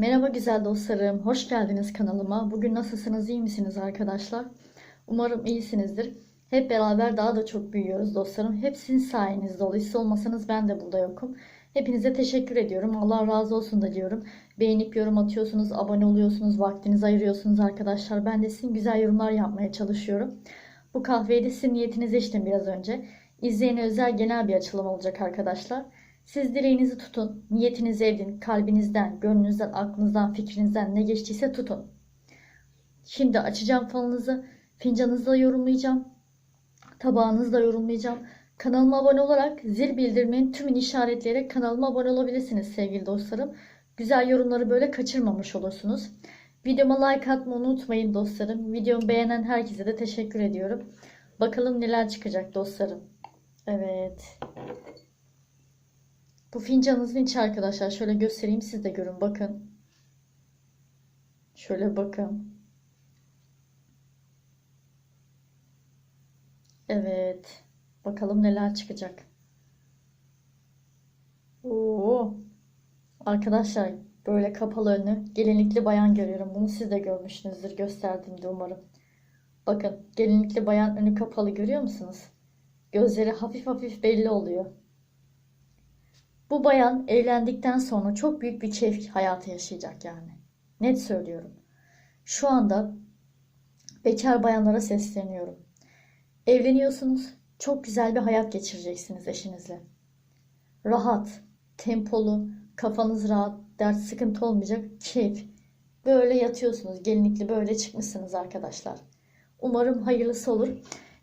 Merhaba güzel dostlarım, hoş geldiniz kanalıma. Bugün nasılsınız, iyi misiniz arkadaşlar? Umarım iyisinizdir. Hep beraber daha da çok büyüyoruz dostlarım. Hep sayenizde oluyor. Siz olmasanız ben de burada yokum. Hepinize teşekkür ediyorum. Allah razı olsun da diyorum. Beğenip yorum atıyorsunuz, abone oluyorsunuz, vaktinizi ayırıyorsunuz arkadaşlar. Ben de sizin güzel yorumlar yapmaya çalışıyorum. Bu kahveyi de sizin niyetinize içtim biraz önce. İzleyene özel genel bir açılım olacak arkadaşlar. Siz dileğinizi tutun, niyetinizi edin, kalbinizden, gönlünüzden, aklınızdan, fikrinizden ne geçtiyse tutun. Şimdi açacağım falınızı, fincanınızla yorumlayacağım, tabağınızla yorumlayacağım. Kanalıma abone olarak zil bildiriminin tümünü işaretleyerek kanalıma abone olabilirsiniz sevgili dostlarım. Güzel yorumları böyle kaçırmamış olursunuz. Videoma like atmayı unutmayın dostlarım. Videomu beğenen herkese de teşekkür ediyorum. Bakalım neler çıkacak dostlarım. Evet. Bu fincanınızın içi arkadaşlar. Şöyle göstereyim siz de görün. Bakın. Şöyle bakın. Evet. Bakalım neler çıkacak. Oo. Arkadaşlar böyle kapalı önü gelinlikli bayan görüyorum. Bunu siz de görmüşsünüzdür gösterdiğimde umarım. Bakın gelinlikli bayan önü kapalı görüyor musunuz? Gözleri hafif hafif belli oluyor. Bu bayan evlendikten sonra çok büyük bir keyif hayatı yaşayacak yani. Net söylüyorum. Şu anda bekar bayanlara sesleniyorum. Evleniyorsunuz, çok güzel bir hayat geçireceksiniz eşinizle. Rahat, tempolu, kafanız rahat, dert sıkıntı olmayacak, keyif. Böyle yatıyorsunuz, gelinlikli böyle çıkmışsınız arkadaşlar. Umarım hayırlısı olur.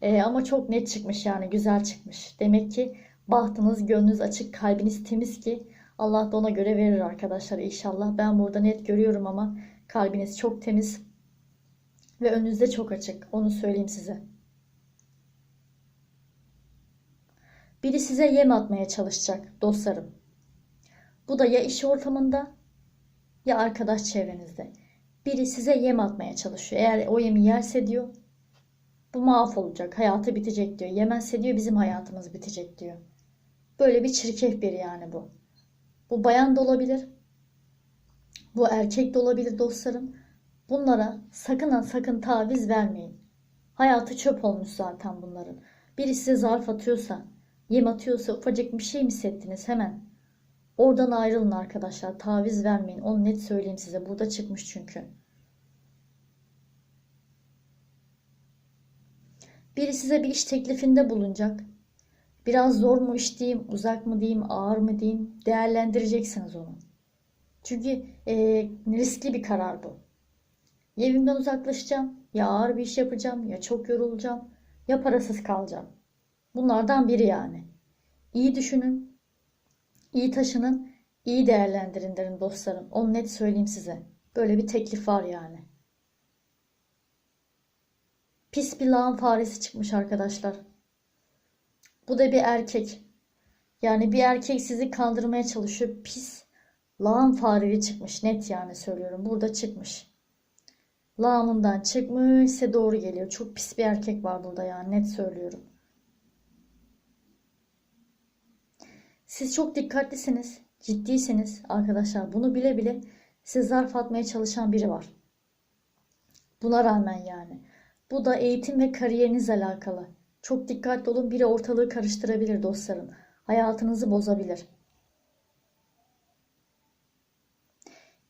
Ee, ama çok net çıkmış yani güzel çıkmış. Demek ki Bahtınız, gönlünüz açık, kalbiniz temiz ki Allah da ona göre verir arkadaşlar inşallah. Ben burada net görüyorum ama kalbiniz çok temiz ve önünüzde çok açık. Onu söyleyeyim size. Biri size yem atmaya çalışacak dostlarım. Bu da ya iş ortamında ya arkadaş çevrenizde. Biri size yem atmaya çalışıyor. Eğer o yemi yerse diyor bu mahvolacak, hayatı bitecek diyor. Yemezse diyor bizim hayatımız bitecek diyor. Böyle bir çirkef biri yani bu. Bu bayan da olabilir. Bu erkek de olabilir dostlarım. Bunlara sakın ha sakın taviz vermeyin. Hayatı çöp olmuş zaten bunların. Biri size zarf atıyorsa, yem atıyorsa ufacık bir şey mi hissettiniz hemen? Oradan ayrılın arkadaşlar. Taviz vermeyin. Onu net söyleyeyim size. Burada çıkmış çünkü. Biri size bir iş teklifinde bulunacak. Biraz zor mu iş diyeyim, uzak mı diyeyim, ağır mı diyeyim değerlendireceksiniz onu. Çünkü e, riskli bir karar bu. Evimden uzaklaşacağım, ya ağır bir iş yapacağım, ya çok yorulacağım, ya parasız kalacağım. Bunlardan biri yani. İyi düşünün, iyi taşının, iyi değerlendirin derim dostlarım. Onu net söyleyeyim size. Böyle bir teklif var yani. Pis bir lağım faresi çıkmış arkadaşlar. Bu da bir erkek. Yani bir erkek sizi kandırmaya çalışıyor. Pis lağım fareli çıkmış. Net yani söylüyorum. Burada çıkmış. Lağımından çıkmışsa doğru geliyor. Çok pis bir erkek var burada yani. Net söylüyorum. Siz çok dikkatlisiniz. Ciddisiniz arkadaşlar. Bunu bile bile size zarf atmaya çalışan biri var. Buna rağmen yani. Bu da eğitim ve kariyerinizle alakalı. Çok dikkatli olun. Biri ortalığı karıştırabilir dostlarım. Hayatınızı bozabilir.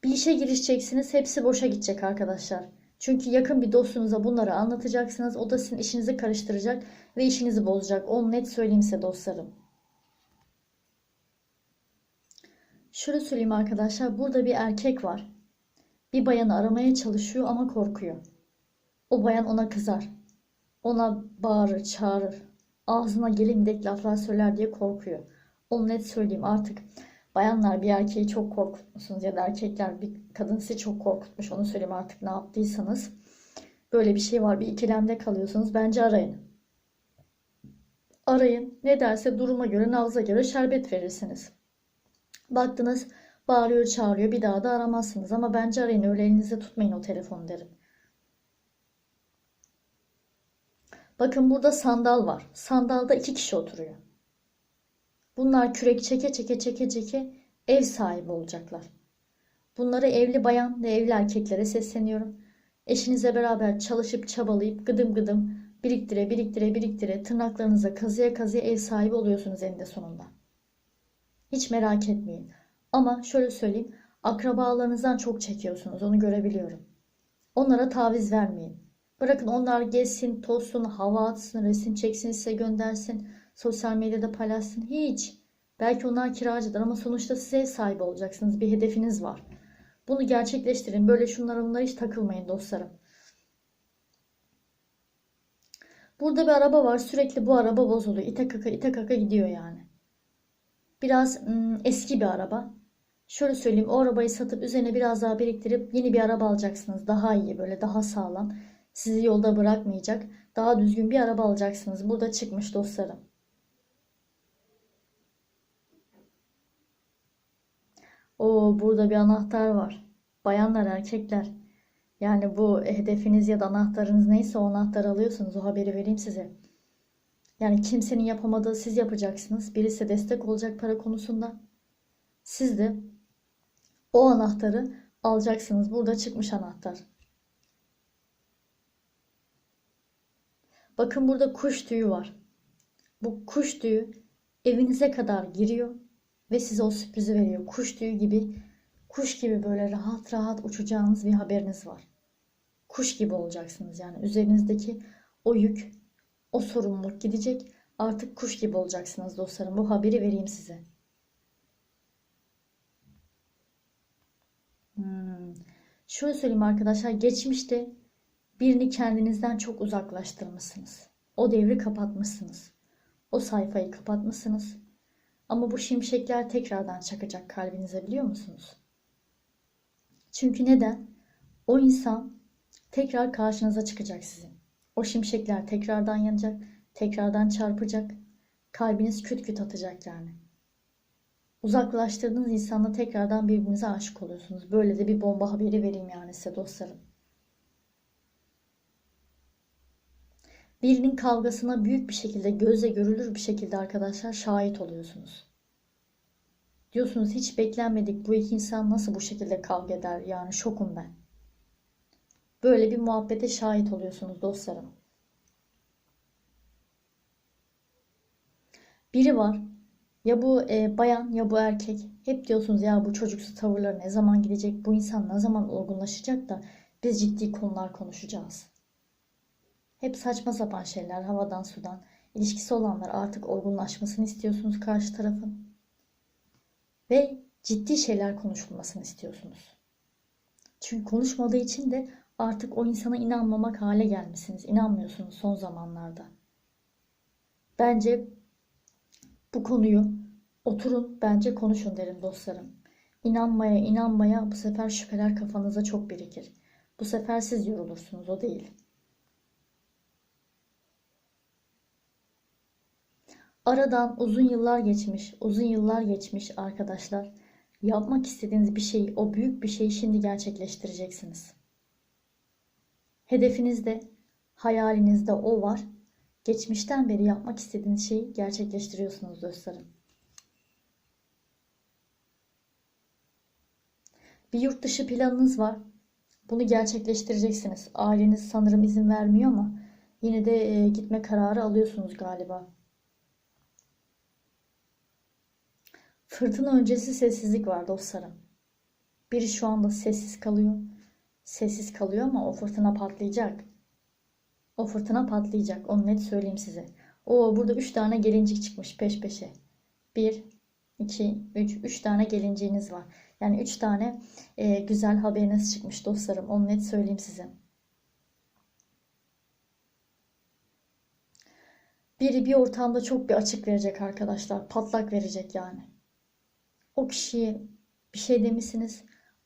Bir işe girişeceksiniz. Hepsi boşa gidecek arkadaşlar. Çünkü yakın bir dostunuza bunları anlatacaksınız. O da sizin işinizi karıştıracak ve işinizi bozacak. Onu net söyleyeyim size dostlarım. Şöyle söyleyeyim arkadaşlar. Burada bir erkek var. Bir bayanı aramaya çalışıyor ama korkuyor. O bayan ona kızar. Ona bağırır, çağırır. Ağzına gelemeyecek laflar söyler diye korkuyor. Onu net söyleyeyim artık. Bayanlar bir erkeği çok korkutmuşsunuz ya da erkekler bir kadın sizi çok korkutmuş. Onu söyleyeyim artık ne yaptıysanız. Böyle bir şey var. Bir ikilemde kalıyorsunuz. Bence arayın. Arayın. Ne derse duruma göre, nabza göre şerbet verirsiniz. Baktınız bağırıyor, çağırıyor. Bir daha da aramazsınız. Ama bence arayın. Öyle elinizde tutmayın o telefonu derim. Bakın burada sandal var. Sandalda iki kişi oturuyor. Bunlar kürek çeke çeke çeke çeke ev sahibi olacaklar. Bunları evli bayan ve evli erkeklere sesleniyorum. Eşinize beraber çalışıp çabalayıp gıdım gıdım biriktire biriktire biriktire tırnaklarınıza kazıya kazıya ev sahibi oluyorsunuz eninde sonunda. Hiç merak etmeyin. Ama şöyle söyleyeyim akrabalarınızdan çok çekiyorsunuz onu görebiliyorum. Onlara taviz vermeyin. Bırakın onlar gezsin, tozsun, hava atsın, resim çeksin, size göndersin, sosyal medyada paylaşsın. Hiç. Belki onlar kiracıdır ama sonuçta siz ev sahibi olacaksınız. Bir hedefiniz var. Bunu gerçekleştirin. Böyle şunlara bunlara hiç takılmayın dostlarım. Burada bir araba var. Sürekli bu araba bozuluyor. İte kaka ite kaka gidiyor yani. Biraz ım, eski bir araba. Şöyle söyleyeyim. O arabayı satıp üzerine biraz daha biriktirip yeni bir araba alacaksınız. Daha iyi böyle daha sağlam. Sizi yolda bırakmayacak. Daha düzgün bir araba alacaksınız. Burada çıkmış dostlarım. O burada bir anahtar var. Bayanlar, erkekler. Yani bu hedefiniz ya da anahtarınız neyse o anahtarı alıyorsunuz. O haberi vereyim size. Yani kimsenin yapamadığı siz yapacaksınız. Birisi destek olacak para konusunda. Siz de o anahtarı alacaksınız. Burada çıkmış anahtar. Bakın burada kuş tüyü var. Bu kuş tüyü evinize kadar giriyor ve size o sürprizi veriyor. Kuş tüyü gibi, kuş gibi böyle rahat rahat uçacağınız bir haberiniz var. Kuş gibi olacaksınız yani. Üzerinizdeki o yük, o sorumluluk gidecek. Artık kuş gibi olacaksınız dostlarım. Bu haberi vereyim size. Hmm. Şöyle söyleyeyim arkadaşlar. Geçmişte birini kendinizden çok uzaklaştırmışsınız. O devri kapatmışsınız. O sayfayı kapatmışsınız. Ama bu şimşekler tekrardan çakacak kalbinize biliyor musunuz? Çünkü neden? O insan tekrar karşınıza çıkacak sizin. O şimşekler tekrardan yanacak, tekrardan çarpacak. Kalbiniz küt küt atacak yani. Uzaklaştırdığınız insanla tekrardan birbirinize aşık oluyorsunuz. Böyle de bir bomba haberi vereyim yani size dostlarım. Birinin kavgasına büyük bir şekilde gözle görülür bir şekilde arkadaşlar şahit oluyorsunuz. Diyorsunuz hiç beklenmedik bu iki insan nasıl bu şekilde kavga eder yani şokum ben. Böyle bir muhabbete şahit oluyorsunuz dostlarım. Biri var ya bu e, bayan ya bu erkek hep diyorsunuz ya bu çocuksu tavırları ne zaman gidecek bu insan ne zaman olgunlaşacak da biz ciddi konular konuşacağız. Hep saçma sapan şeyler havadan sudan. İlişkisi olanlar artık olgunlaşmasını istiyorsunuz karşı tarafın. Ve ciddi şeyler konuşulmasını istiyorsunuz. Çünkü konuşmadığı için de artık o insana inanmamak hale gelmişsiniz. İnanmıyorsunuz son zamanlarda. Bence bu konuyu oturun bence konuşun derim dostlarım. İnanmaya inanmaya bu sefer şüpheler kafanıza çok birikir. Bu sefer siz yorulursunuz o değil. Aradan uzun yıllar geçmiş, uzun yıllar geçmiş arkadaşlar. Yapmak istediğiniz bir şeyi, o büyük bir şeyi şimdi gerçekleştireceksiniz. Hedefinizde, hayalinizde o var. Geçmişten beri yapmak istediğiniz şeyi gerçekleştiriyorsunuz dostlarım. Bir yurt dışı planınız var. Bunu gerçekleştireceksiniz. Aileniz sanırım izin vermiyor ama yine de gitme kararı alıyorsunuz galiba. Fırtına öncesi sessizlik var dostlarım. Biri şu anda sessiz kalıyor. Sessiz kalıyor ama o fırtına patlayacak. O fırtına patlayacak. Onu net söyleyeyim size. O burada 3 tane gelincik çıkmış peş peşe. 1, 2, 3. 3 tane gelinciğiniz var. Yani 3 tane e, güzel haberiniz çıkmış dostlarım. Onu net söyleyeyim size. Biri bir ortamda çok bir açık verecek arkadaşlar. Patlak verecek yani o kişiye bir şey demişsiniz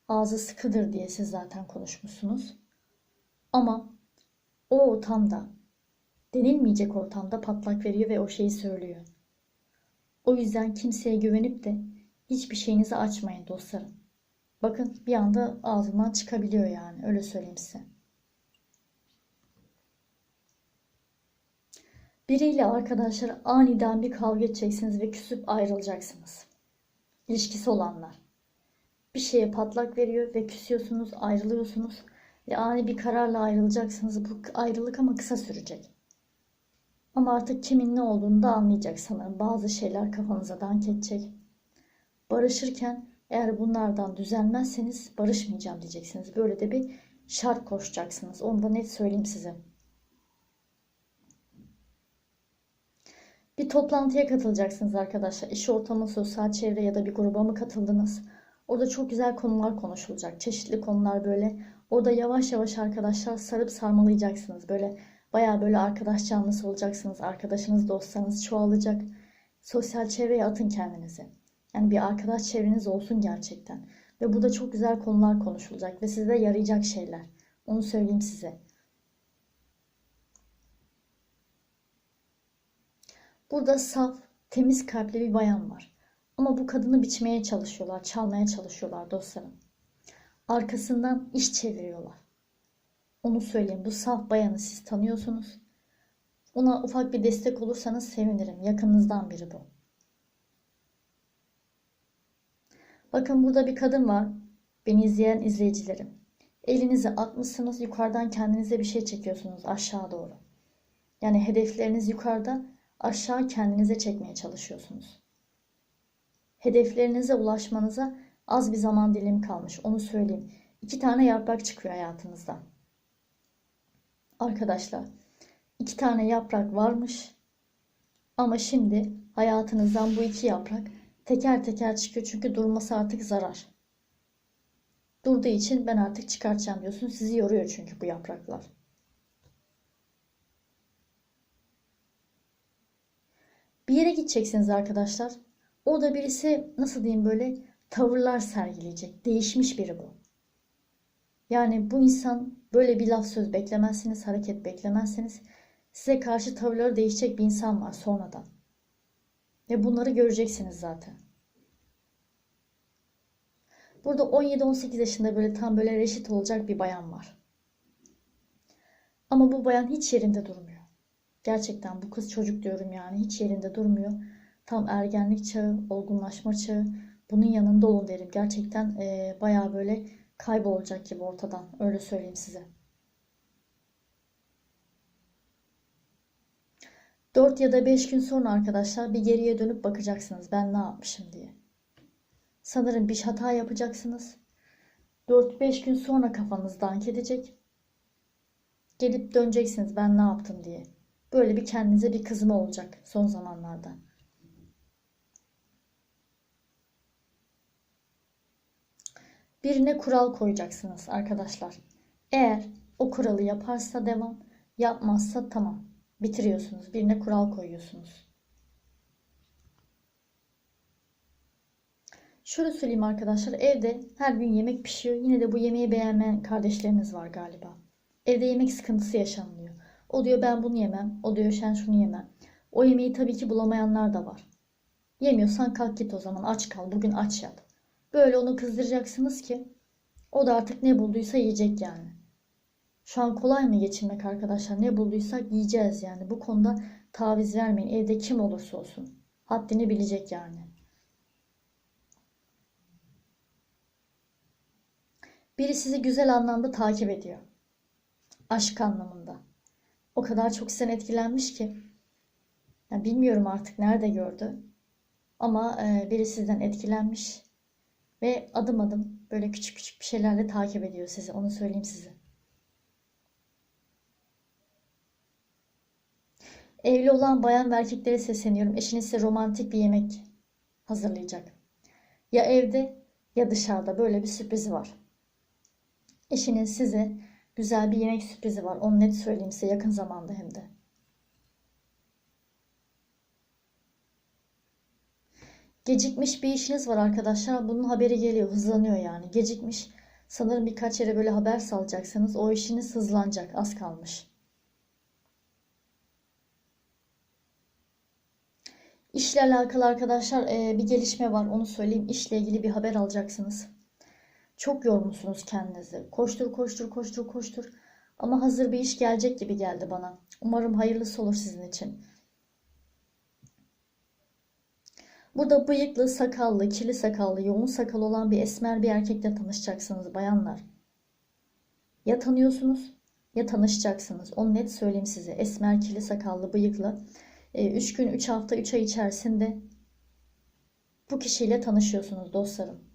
ağzı sıkıdır diye siz zaten konuşmuşsunuz. Ama o ortamda denilmeyecek ortamda patlak veriyor ve o şeyi söylüyor. O yüzden kimseye güvenip de hiçbir şeyinizi açmayın dostlarım. Bakın bir anda ağzından çıkabiliyor yani öyle söyleyeyim size. Biriyle arkadaşlar aniden bir kavga edeceksiniz ve küsüp ayrılacaksınız ilişkisi olanlar. bir şeye patlak veriyor ve küsüyorsunuz, ayrılıyorsunuz ve ani bir kararla ayrılacaksınız. Bu ayrılık ama kısa sürecek. Ama artık kimin ne olduğunu da anlayacak sanırım. Bazı şeyler kafanıza dank edecek. Barışırken eğer bunlardan düzelmezseniz barışmayacağım diyeceksiniz. Böyle de bir şart koşacaksınız. Onu da net söyleyeyim size. Bir toplantıya katılacaksınız arkadaşlar. İş ortamı, sosyal çevre ya da bir gruba mı katıldınız? Orada çok güzel konular konuşulacak. Çeşitli konular böyle. Orada yavaş yavaş arkadaşlar sarıp sarmalayacaksınız. Böyle baya böyle arkadaş canlısı olacaksınız. Arkadaşınız, dostlarınız çoğalacak. Sosyal çevreye atın kendinizi. Yani bir arkadaş çevreniz olsun gerçekten. Ve burada çok güzel konular konuşulacak ve size yarayacak şeyler. Onu söyleyeyim size. Burada saf, temiz kalpli bir bayan var. Ama bu kadını biçmeye çalışıyorlar, çalmaya çalışıyorlar dostlarım. Arkasından iş çeviriyorlar. Onu söyleyeyim. Bu saf bayanı siz tanıyorsunuz. Ona ufak bir destek olursanız sevinirim. Yakınınızdan biri bu. Bakın burada bir kadın var. Beni izleyen izleyicilerim. Elinizi atmışsınız. Yukarıdan kendinize bir şey çekiyorsunuz aşağı doğru. Yani hedefleriniz yukarıda. Aşağı kendinize çekmeye çalışıyorsunuz. Hedeflerinize ulaşmanıza az bir zaman dilimi kalmış. Onu söyleyeyim. İki tane yaprak çıkıyor hayatınızda. Arkadaşlar iki tane yaprak varmış. Ama şimdi hayatınızdan bu iki yaprak teker teker çıkıyor. Çünkü durması artık zarar. Durduğu için ben artık çıkartacağım diyorsun. Sizi yoruyor çünkü bu yapraklar. Bir yere gideceksiniz arkadaşlar. Orada birisi nasıl diyeyim böyle tavırlar sergileyecek. Değişmiş biri bu. Yani bu insan böyle bir laf söz beklemezsiniz, hareket beklemezsiniz. Size karşı tavırları değişecek bir insan var sonradan. Ve bunları göreceksiniz zaten. Burada 17-18 yaşında böyle tam böyle reşit olacak bir bayan var. Ama bu bayan hiç yerinde durmuyor. Gerçekten bu kız çocuk diyorum yani hiç yerinde durmuyor. Tam ergenlik çağı, olgunlaşma çağı. Bunun yanında olun derim. Gerçekten e, bayağı böyle kaybolacak gibi ortadan. Öyle söyleyeyim size. 4 ya da 5 gün sonra arkadaşlar bir geriye dönüp bakacaksınız ben ne yapmışım diye. Sanırım bir hata yapacaksınız. 4-5 gün sonra kafanız dank edecek. Gelip döneceksiniz ben ne yaptım diye. Böyle bir kendinize bir kızma olacak son zamanlarda. Birine kural koyacaksınız arkadaşlar. Eğer o kuralı yaparsa devam, yapmazsa tamam. Bitiriyorsunuz. Birine kural koyuyorsunuz. Şöyle söyleyeyim arkadaşlar. Evde her gün yemek pişiyor. Yine de bu yemeği beğenmeyen kardeşleriniz var galiba. Evde yemek sıkıntısı yaşanılıyor. O diyor ben bunu yemem. O diyor sen şunu yemem. O yemeği tabii ki bulamayanlar da var. Yemiyorsan kalk git o zaman aç kal. Bugün aç yat. Böyle onu kızdıracaksınız ki o da artık ne bulduysa yiyecek yani. Şu an kolay mı geçinmek arkadaşlar? Ne bulduysak yiyeceğiz yani. Bu konuda taviz vermeyin. Evde kim olursa olsun. Haddini bilecek yani. Biri sizi güzel anlamda takip ediyor. Aşk anlamında. O kadar çok sen etkilenmiş ki. Yani bilmiyorum artık nerede gördü. Ama e, biri sizden etkilenmiş. Ve adım adım böyle küçük küçük bir şeylerle takip ediyor sizi. Onu söyleyeyim size. Evli olan bayan ve erkeklere sesleniyorum. Eşiniz size romantik bir yemek hazırlayacak. Ya evde ya dışarıda böyle bir sürprizi var. Eşiniz size güzel bir yemek sürprizi var. Onu net söyleyeyim size yakın zamanda hem de. Gecikmiş bir işiniz var arkadaşlar. Bunun haberi geliyor. Hızlanıyor yani. Gecikmiş. Sanırım birkaç yere böyle haber salacaksınız. O işiniz hızlanacak. Az kalmış. İşle alakalı arkadaşlar bir gelişme var. Onu söyleyeyim. İşle ilgili bir haber alacaksınız. Çok yormuşsunuz kendinizi. Koştur koştur koştur koştur. Ama hazır bir iş gelecek gibi geldi bana. Umarım hayırlısı olur sizin için. Burada bıyıklı, sakallı, kirli sakallı, yoğun sakal olan bir esmer bir erkekle tanışacaksınız bayanlar. Ya tanıyorsunuz ya tanışacaksınız. Onu net söyleyeyim size. Esmer, kirli sakallı, bıyıklı. 3 gün, 3 hafta, 3 ay içerisinde bu kişiyle tanışıyorsunuz dostlarım.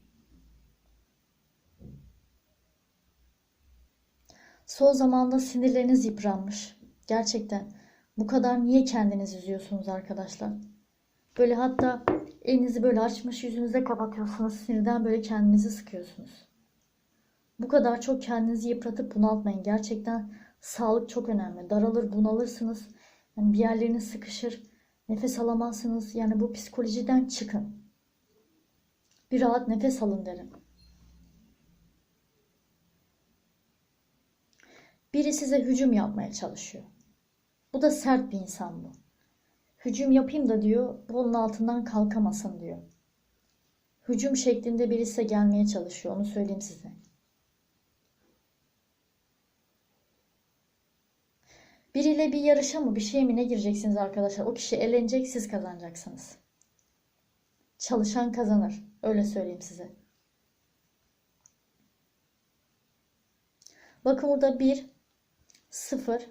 Son zamanda sinirleriniz yıpranmış. Gerçekten bu kadar niye kendinizi üzüyorsunuz arkadaşlar? Böyle hatta elinizi böyle açmış yüzünüze kapatıyorsunuz. Sinirden böyle kendinizi sıkıyorsunuz. Bu kadar çok kendinizi yıpratıp bunaltmayın. Gerçekten sağlık çok önemli. Daralır, bunalırsınız. Yani bir yerleriniz sıkışır. Nefes alamazsınız. Yani bu psikolojiden çıkın. Bir rahat nefes alın derim. Biri size hücum yapmaya çalışıyor. Bu da sert bir insan bu. Hücum yapayım da diyor, bunun altından kalkamasın diyor. Hücum şeklinde birisi gelmeye çalışıyor, onu söyleyeyim size. Biriyle bir yarışa mı bir şey mi ne gireceksiniz arkadaşlar? O kişi elenecek siz kazanacaksınız. Çalışan kazanır. Öyle söyleyeyim size. Bakın burada 1, 0,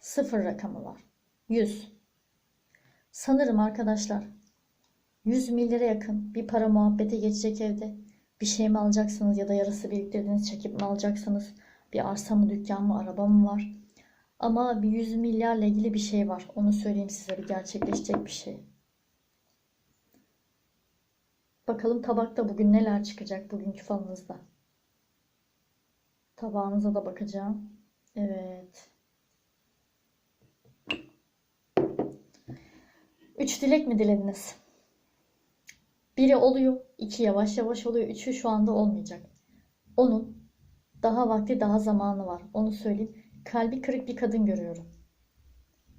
0 rakamı var. 100. Sanırım arkadaşlar 100 milyara yakın bir para muhabbete geçecek evde. Bir şey mi alacaksınız ya da yarısı biriktirdiniz çekip mi alacaksınız? Bir arsa mı, dükkan mı, araba mı var? Ama bir 100 milyarla ilgili bir şey var. Onu söyleyeyim size bir gerçekleşecek bir şey. Bakalım tabakta bugün neler çıkacak bugünkü falınızda. Tabağınıza da bakacağım. Evet. Üç dilek mi dilediniz? Biri oluyor, iki yavaş yavaş oluyor, üçü şu anda olmayacak. Onun daha vakti daha zamanı var. Onu söyleyeyim. Kalbi kırık bir kadın görüyorum.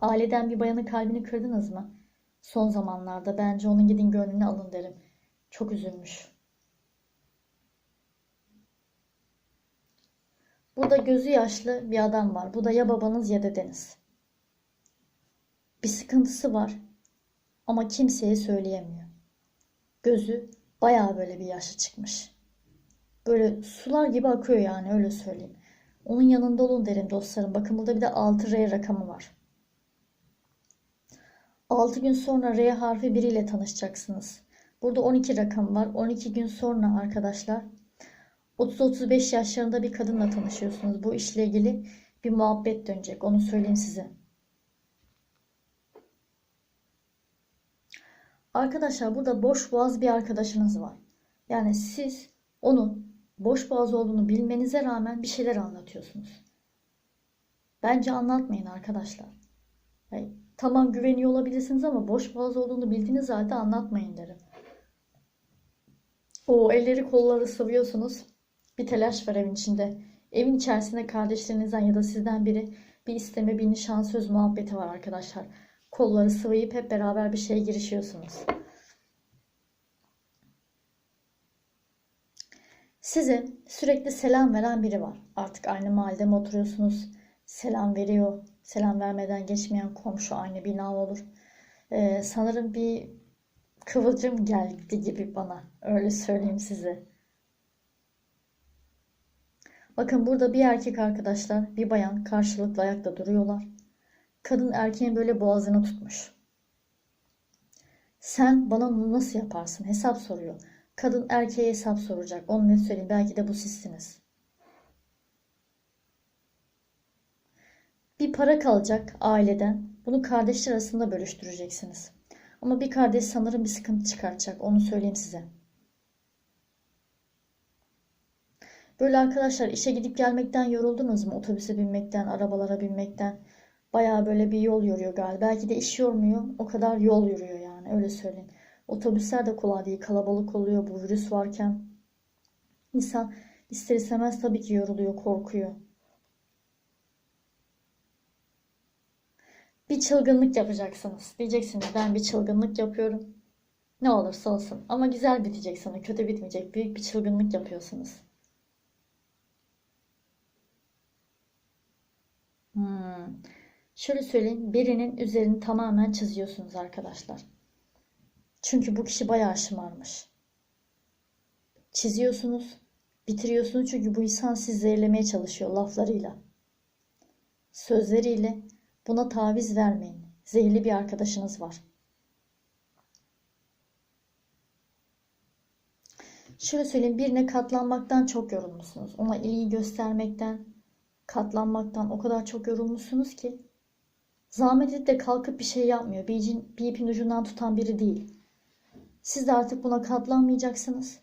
Aileden bir bayanın kalbini kırdınız mı? Son zamanlarda bence onun gidin gönlünü alın derim. Çok üzülmüş. Burada gözü yaşlı bir adam var. Bu da ya babanız ya dedeniz. Bir sıkıntısı var ama kimseye söyleyemiyor. Gözü bayağı böyle bir yaşlı çıkmış. Böyle sular gibi akıyor yani öyle söyleyeyim. Onun yanında olun derim dostlarım. Bakın burada bir de 6R rakamı var. 6 gün sonra R harfi biriyle tanışacaksınız. Burada 12 rakam var. 12 gün sonra arkadaşlar 30-35 yaşlarında bir kadınla tanışıyorsunuz. Bu işle ilgili bir muhabbet dönecek. Onu söyleyeyim size. Arkadaşlar burada boş boğaz bir arkadaşınız var. Yani siz onun boş boğaz olduğunu bilmenize rağmen bir şeyler anlatıyorsunuz. Bence anlatmayın arkadaşlar. Yani, tamam güveniyor olabilirsiniz ama boş boğaz olduğunu bildiğiniz halde anlatmayın derim. O elleri kolları sıvıyorsunuz. Bir telaş var evin içinde. Evin içerisinde kardeşlerinizden ya da sizden biri bir isteme, bir nişan söz muhabbeti var arkadaşlar. Kolları sıvayıp hep beraber bir şeye girişiyorsunuz. Size sürekli selam veren biri var. Artık aynı mahallede mi oturuyorsunuz? Selam veriyor. Selam vermeden geçmeyen komşu aynı bina olur. Ee, sanırım bir kıvılcım geldi gibi bana. Öyle söyleyeyim size. Bakın burada bir erkek arkadaşlar, bir bayan karşılıklı ayakta duruyorlar. Kadın erkeğin böyle boğazını tutmuş. Sen bana nasıl yaparsın? Hesap soruyor. Kadın erkeğe hesap soracak. Onu ne söyleyeyim? Belki de bu sizsiniz. Bir para kalacak aileden. Bunu kardeşler arasında bölüştüreceksiniz. Ama bir kardeş sanırım bir sıkıntı çıkartacak. Onu söyleyeyim size. Böyle arkadaşlar işe gidip gelmekten yoruldunuz mu? Otobüse binmekten, arabalara binmekten. Bayağı böyle bir yol yoruyor galiba. Belki de iş yormuyor. O kadar yol yürüyor yani öyle söyleyeyim. Otobüsler de kolay değil. Kalabalık oluyor bu virüs varken. İnsan ister istemez tabii ki yoruluyor, korkuyor. Bir çılgınlık yapacaksınız. Diyeceksiniz ben bir çılgınlık yapıyorum. Ne olursa olsun. Ama güzel bitecek sana. Kötü bitmeyecek. Büyük bir çılgınlık yapıyorsunuz. Hmm. Şöyle söyleyeyim. Birinin üzerini tamamen çiziyorsunuz arkadaşlar. Çünkü bu kişi bayağı şımarmış. Çiziyorsunuz, bitiriyorsunuz çünkü bu insan sizi zehirlemeye çalışıyor laflarıyla. Sözleriyle buna taviz vermeyin. Zehirli bir arkadaşınız var. Şöyle söyleyeyim birine katlanmaktan çok yorulmuşsunuz. Ona ilgi göstermekten, katlanmaktan o kadar çok yorulmuşsunuz ki zahmet edip de kalkıp bir şey yapmıyor. Bir, ipin, bir ipin ucundan tutan biri değil. Siz de artık buna katlanmayacaksınız.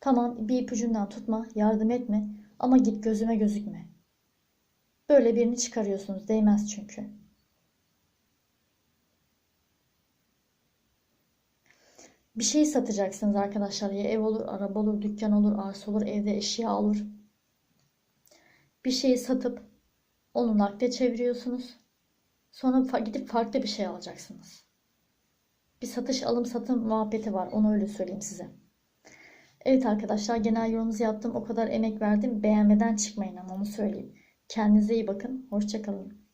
Tamam bir ipucundan tutma, yardım etme ama git gözüme gözükme. Böyle birini çıkarıyorsunuz, değmez çünkü. Bir şey satacaksınız arkadaşlar. Ya ev olur, araba olur, dükkan olur, arsa olur, evde eşya olur. Bir şeyi satıp onu nakde çeviriyorsunuz. Sonra gidip farklı bir şey alacaksınız. Bir satış alım satım muhabbeti var. Onu öyle söyleyeyim size. Evet arkadaşlar genel yorumunuzu yaptım. O kadar emek verdim. Beğenmeden çıkmayın ama onu söyleyeyim. Kendinize iyi bakın. Hoşçakalın.